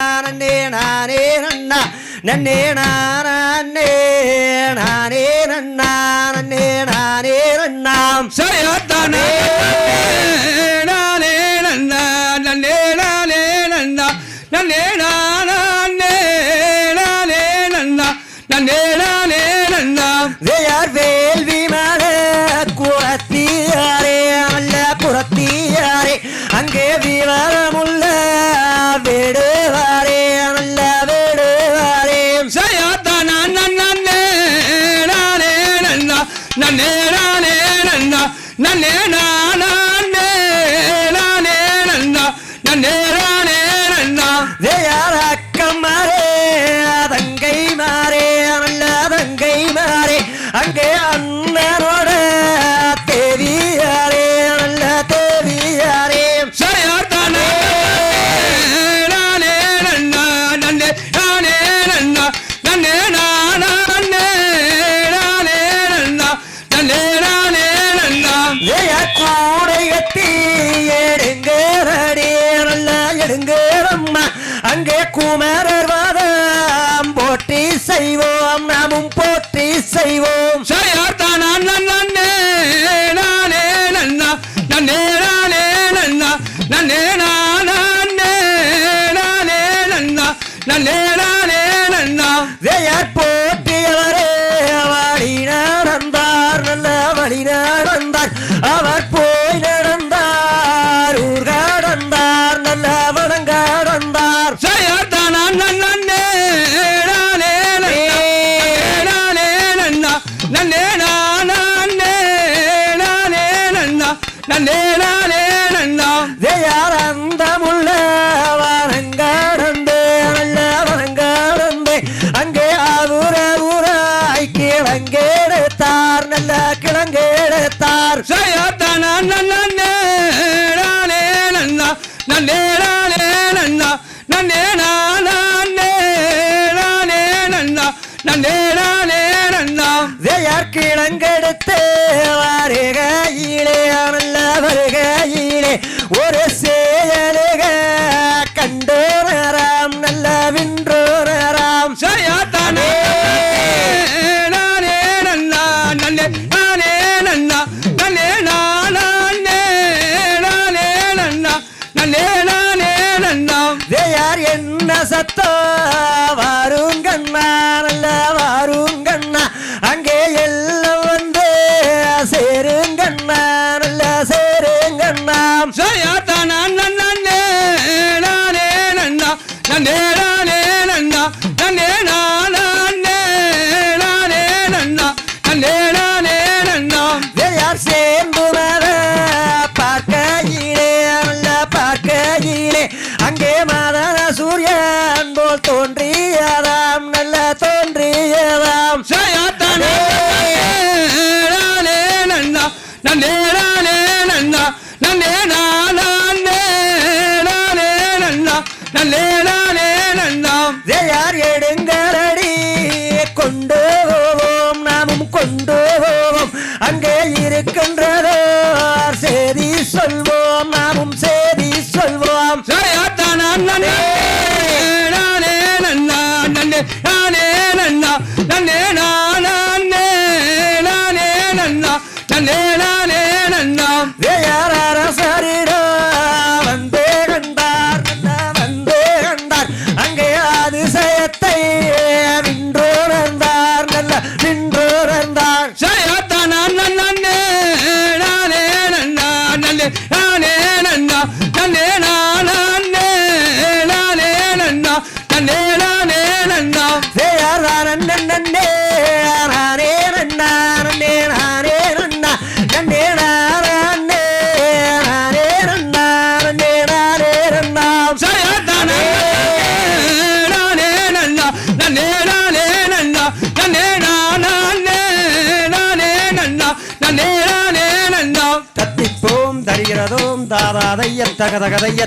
நன்னே நானே நன்னா நன்னே நானே நானே நன்னா நன்னே நானே நன்னாம் சரியாத்தானே நானே நன்னா நன்னே நானே நன்னா நன்னே நானே நானே நன்னா நன்னே நானே நன்னா வேயார் வேள்வி மேல குளத்தியாரே அல்ல புறத்தியாரே அங்கே விவரமுள்ள నన్నేనా నేనన్నా నన్నేనా அங்கே குமரர் வாதம் போற்றி செய்வோம் நாமும் போற்றி செய்வோம். சரியா? ജയാനന്ദമുള്ള വനങ്കാടന്തേ നല്ല വനങ്കാടന്തേ അങ്ങേ ആവൂര ഊരായി കിളങ്കേടുത്താർ നല്ല കിളങ്കേടുത്താർ. ജയാതന നല്ല നന്നേടാനേ பிணங்கெடுத்து வருகையிலே அவல்ல வருகையிலே ஒரு செயலுக கண்டே தோன்றியதாம் நல்ல தோன்றியதாம். ஜயாத்தானே நன்னா நன்னே நானே நன்னா நன்னே நானே நானே நன்னா நன்னே நானே நன்னா. ஜெயார் எடுங்கரடி கொண்டு போவோம் நாமும் கொண்டு போவோம். அங்கே இருக்கின்றதோ சேதி சொல்வோம் நாமும் சேதி சொல்வோம். ஜெயா தகதோம் தாராதைய தகதகதைய